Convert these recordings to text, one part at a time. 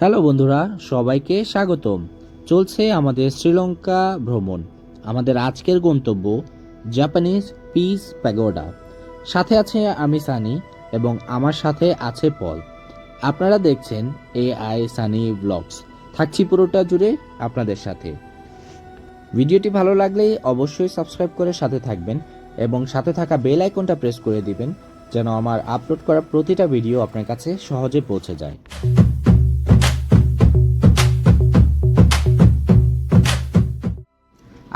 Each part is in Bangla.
হ্যালো বন্ধুরা, সবাইকে স্বাগতম। চলছে আমাদের শ্রীলঙ্কা ভ্রমণ। আমাদের আজকের গন্তব্য জাপানিজ পিস প্যাগোডা সাথে আছে আমি সানি এবং আমার সাথে আছে পল। আপনারা দেখছেন এ আই সানি ব্লগস। থাকছি পুরোটা জুড়ে আপনাদের সাথে। ভিডিওটি ভালো লাগলে অবশ্যই সাবস্ক্রাইব করে সাথে থাকবেন এবং সাথে থাকা বেল আইকনটা প্রেস করে দিবেন যেন আমার আপলোড করা প্রতিটা ভিডিও আপনার কাছে সহজে পৌঁছে যায়।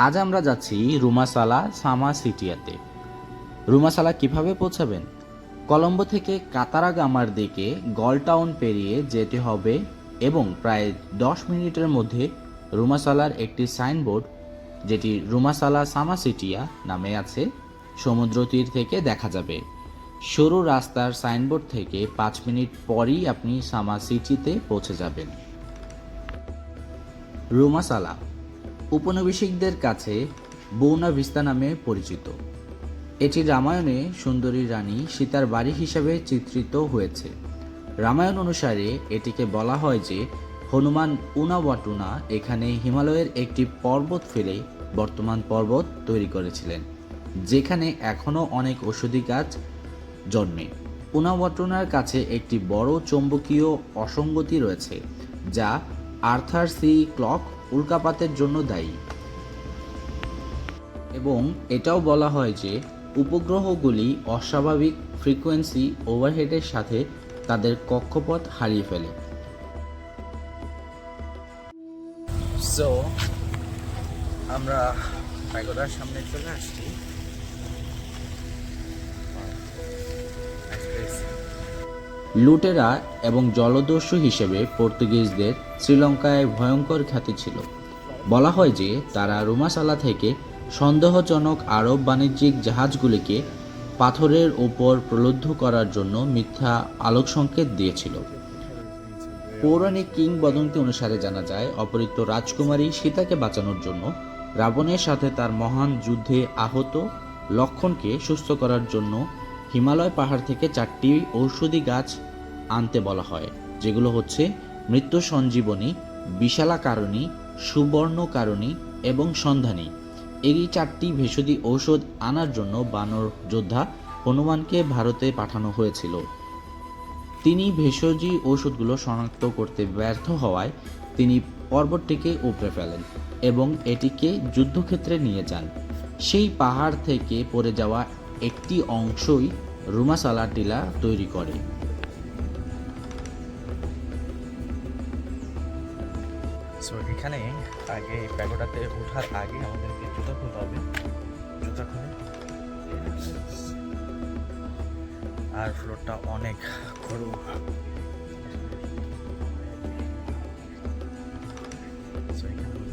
আজ আমরা যাচ্ছি রুমাসালা সামা সিটিয়াতে। রুমাসালা কীভাবে পৌঁছাবেন? কলম্বো থেকে কাতারাগামার দিকে গলটাউন পেরিয়ে যেতে হবে এবং প্রায় দশ মিনিটের মধ্যে রুমাসালার একটি সাইনবোর্ড, যেটি রুমাসালা সামা সিটিয়া নামে আছে সমুদ্র তীর থেকে দেখা যাবে। সরু রাস্তার সাইনবোর্ড থেকে পাঁচ মিনিট পরই আপনি সামা সিটিতে পৌঁছে যাবেন। রুমাসালা উপনিবেশিকদের কাছে বৌনা ভিস্তা নামে পরিচিত। এটি রামায়ণে সুন্দরী রানী সীতার বাড়ি হিসাবে চিত্রিত হয়েছে। রামায়ণ অনুসারে এটিকে বলা হয় যে, হনুমান উনাওয়াটুনা এখানে হিমালয়ের একটি পর্বত ফেলে বর্তমান পর্বত তৈরি করেছিলেন, যেখানে এখনও অনেক ঔষধি গাছ জন্মে। উনাওয়াটুনার কাছে একটি বড় চৌম্বকীয় অসঙ্গতি রয়েছে, যা আর্থার সি ক্লক উল্কাপাতের জন্য দায়ী। এবং এটাও বলা হয় যে, উপগ্রহগুলি অস্বাভাবিক ফ্রিকোয়েন্সি ওভারহেডের সাথে তাদের কক্ষপথ হারিয়ে ফেলে। সো আমরা সামনে চলে আসছি। লুটেরা এবং জলদস্যু হিসেবে পর্তুগিজদের শ্রীলঙ্কায় ভয়ঙ্কর খ্যাতি ছিল। বলা হয় যে, তারা রুমাসালা থেকে সন্দেহজনক আরব বাণিজ্যিক জাহাজগুলিকে পাথরের ওপর প্রলুব্ধ করার জন্য মিথ্যা আলোক সংকেত দিয়েছিল। পৌরাণিক কিংবদন্তি অনুসারে জানা যায় অপহৃত রাজকুমারী সীতাকে বাঁচানোর জন্য রাবণের সাথে তার মহান যুদ্ধে আহত লক্ষণকে সুস্থ করার জন্য হিমালয় পাহাড় থেকে চারটি ঔষধি গাছ আনতে বলা হয়, যেগুলো হচ্ছে মৃত্যু সঞ্জীবনী বিশালা কারণী সুবর্ণ কারণী এবং সন্ধানী। এই চারটি ভেষজ ঔষধ আনার জন্য বানর যোদ্ধা হনুমানকে ভারতে পাঠানো হয়েছিল। তিনি ভেষজি ঔষধগুলো শনাক্ত করতে ব্যর্থ হওয়ায় তিনি পর্বতটিকে উপড়ে ফেলেন এবং এটিকে যুদ্ধক্ষেত্রে নিয়ে যান। সেই পাহাড় থেকে পড়ে যাওয়া একটি অংশই রুমাসালা টিলা তৈরি করে। সো এখানে আগে প্যাগোডাতে ওঠার আগে আমাদেরকে জুতা খুলতে হবে। জুতা খুলে। আর ফ্লোরটা অনেক গরু So, এখানে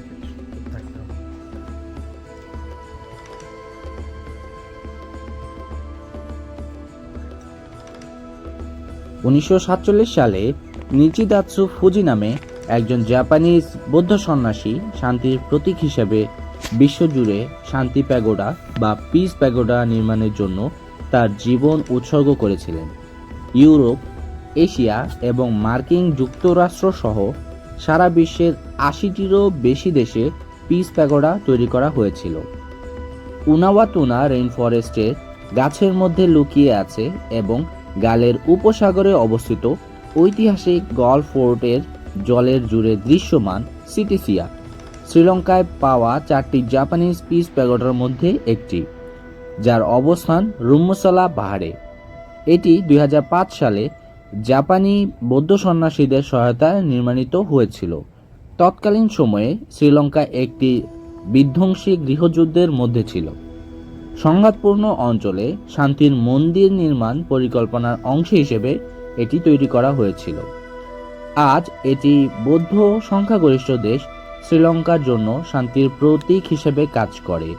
উনিশশো সাতচল্লিশ সালে নিচিদাৎসু ফুজি নামে একজন জাপানিজ বৌদ্ধ সন্ন্যাসী শান্তির প্রতীক হিসেবে বিশ্বজুড়ে শান্তি প্যাগোডা বা পিস প্যাগোডা নির্মাণের জন্য তার জীবন উৎসর্গ করেছিলেন। ইউরোপ, এশিয়া এবং মার্কিন যুক্তরাষ্ট্র সহ সারা বিশ্বের আশিটিরও বেশি দেশে পিস প্যাগোডা তৈরি করা হয়েছিল। উনাওয়াতুনা রেইন ফরেস্টের গাছের মধ্যে লুকিয়ে আছে এবং গালের উপসাগরে অবস্থিত ঐতিহাসিক গল ফোর্টের জলের জুড়ে দৃশ্যমান সিটিসিয়া শ্রীলঙ্কায় পাওয়া চারটি জাপানিজ পিস প্যাগোডার মধ্যে একটি, যার অবস্থান রুম্মসলা পাহাড়ে। এটি দুই হাজার পাঁচ সালে জাপানি বৌদ্ধ সন্ন্যাসীদের সহায়তায় নির্মাণিত হয়েছিল। তৎকালীন সময়ে শ্রীলঙ্কা একটি বিধ্বংসী গৃহযুদ্ধের মধ্যে ছিল। সংঘাতপূর্ণ অঞ্চলে শান্তির মন্দির নির্মাণ পরিকল্পনার অংশ হিসেবে এটি তৈরি করা হয়েছিল। আজ এটি বৌদ্ধ সংখ্যাগরিষ্ঠ দেশ শ্রীলঙ্কার জন্য শান্তির প্রতীক হিসেবে কাজ করে।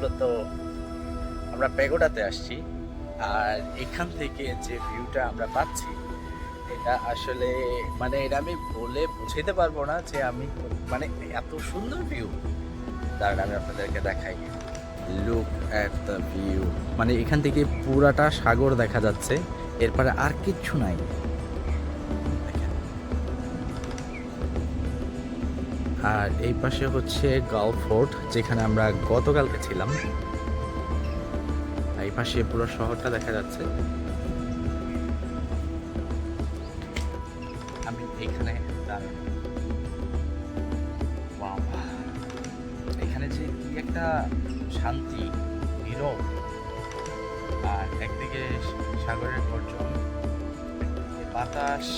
মূলত আমরা প্যাগোডাতে আসছি, আর এখান থেকে যে ভিউটা আমরা পাচ্ছি, এটা আসলে মানে এটা আমি বলে বুঝাইতে পারব না যে আমি মানে এত সুন্দর ভিউ। দাঁড়ান, আমি আপনাদেরকে দেখাই। লুক অ্যাট দ্য ভিউ মানে এখান থেকে পুরাটা সাগর দেখা যাচ্ছে, এরপরে আর কিচ্ছু নাই। আর এই পাশে হচ্ছে গালফ ফোর্ট যেখানে আমরা গতকালকে ছিলাম এই পাশে পুরো শহরটা দেখা যাচ্ছে আমি এখানে এখানে যে কি একটা শান্তি নীরব আর একদিকে সাগরের গর্জন বাতাস